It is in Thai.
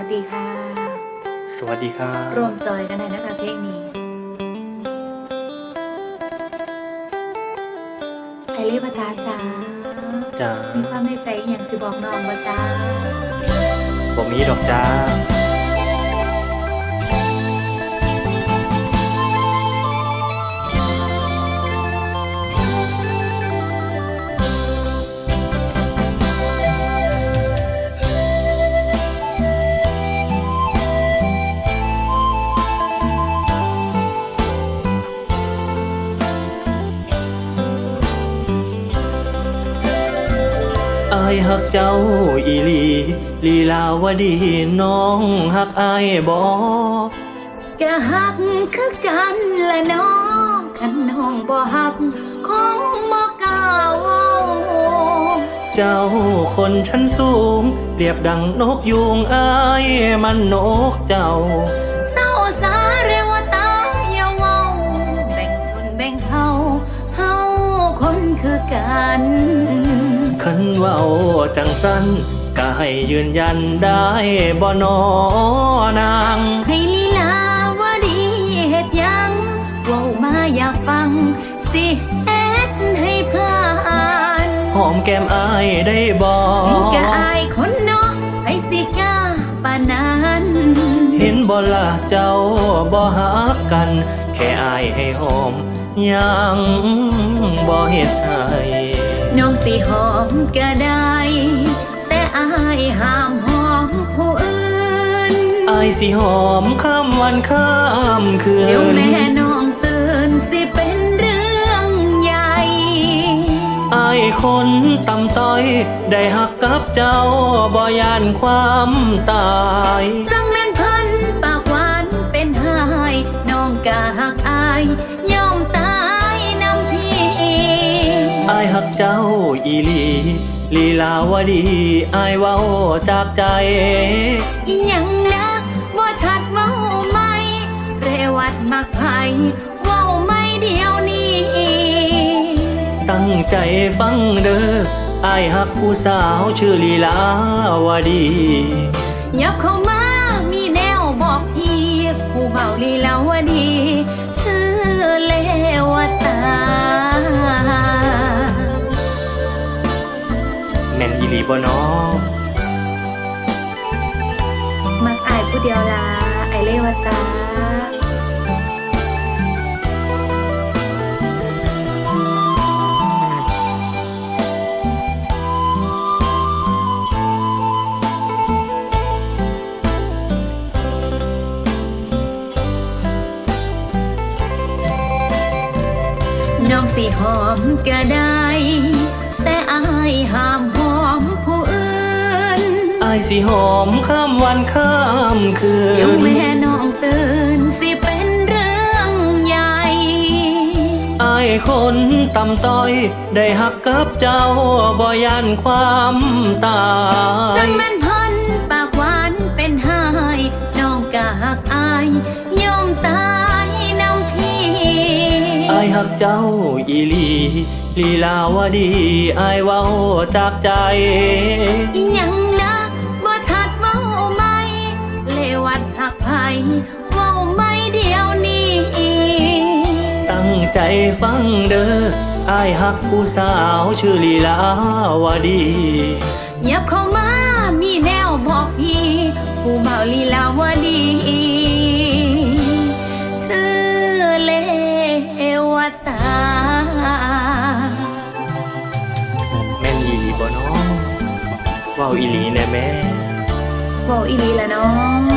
วัสดีค่ะ สวัสดีครับ รวมจอยกันในอยนะคะเพลงนี้ไอเล่ปตาจ้าจ้ามีความในใจอหย่างสิบอกน้องว่าจ้าผมมีดอกจ้า อายหักเจ้าอีหลี ลีลาวดีน้องหักอายบอก็หักคือกันละน้องคันน้องบ่หักคงบ่กล้าเว้าเจ้าคนชั้นสูงเรียบดังนกยูงอายมันนกเจ้า นเว้าจังสันก็ให้ยืนยันได้บ่นอนางให้ลีลาว่าดีเฮ็ดหยังเว้ามาอยากฟัง สิเฮ็ดให้ผ่านหอมแก้มอายได้บ่กะอายคนเนาะไปสิกล้าปานนั้นเห็นบ่ละเจ้าบ่หักกัน แค่อายให้หอมยังบ่เฮ็ดให้น้อง สิหอมก็ได้ แต่อายห้ามหอมผู้อื่นอายสิหอมข้ามวันข้ามคืเดี๋ยวนแม่น้องตื่นสิเป็นเรื่องใหญ่อายคนต่ำต้อย ได้หักกับเจ้าบ่ยานความตายจังแม่นเพันปากหวานเป็นหายน้องกะหักายหักเจ้าอีหลี ลีลาวดีอายเว้าจากใจ อีหยังนะว่าชัดเว้าไหมเรวัดมักไผเว้าไม่เดียวนี้ ตั้งใจฟังเด้ออายหักผู้สาวชื่อลีลาวดียับเข้ามามีแนวบอกพี่ผู้เบาลีลาว บ่นอมักอายผู้เดียวลาไอเลวตาน้องสิหอมก็ได้ายสิหอมข้ามวันข้ามคืเดี๋ยวนแม่น้องตื่นสิเป็นเรื่องใหญ่อายคนต่ำต้อย ได้หักกับเจ้าบ่ยานความตาจัยงแม่นพันปากหวานเป็นหายน้องกะหักอายยอมตายน้ำพี่อายหักเจ้าอีหลีลีลาวดีอายเว้าจากใจอีหยัง ฟังเด้ออายหักผู้สาวชื่อลีลาวดียับเข้ามามีแนวบอกพี่ผู้เบาลีลาวดีชื่อเลวตาแม่นอีหลีบ่น้อเว้าอีหลีแน่แม่บอกอีหลีละน้อง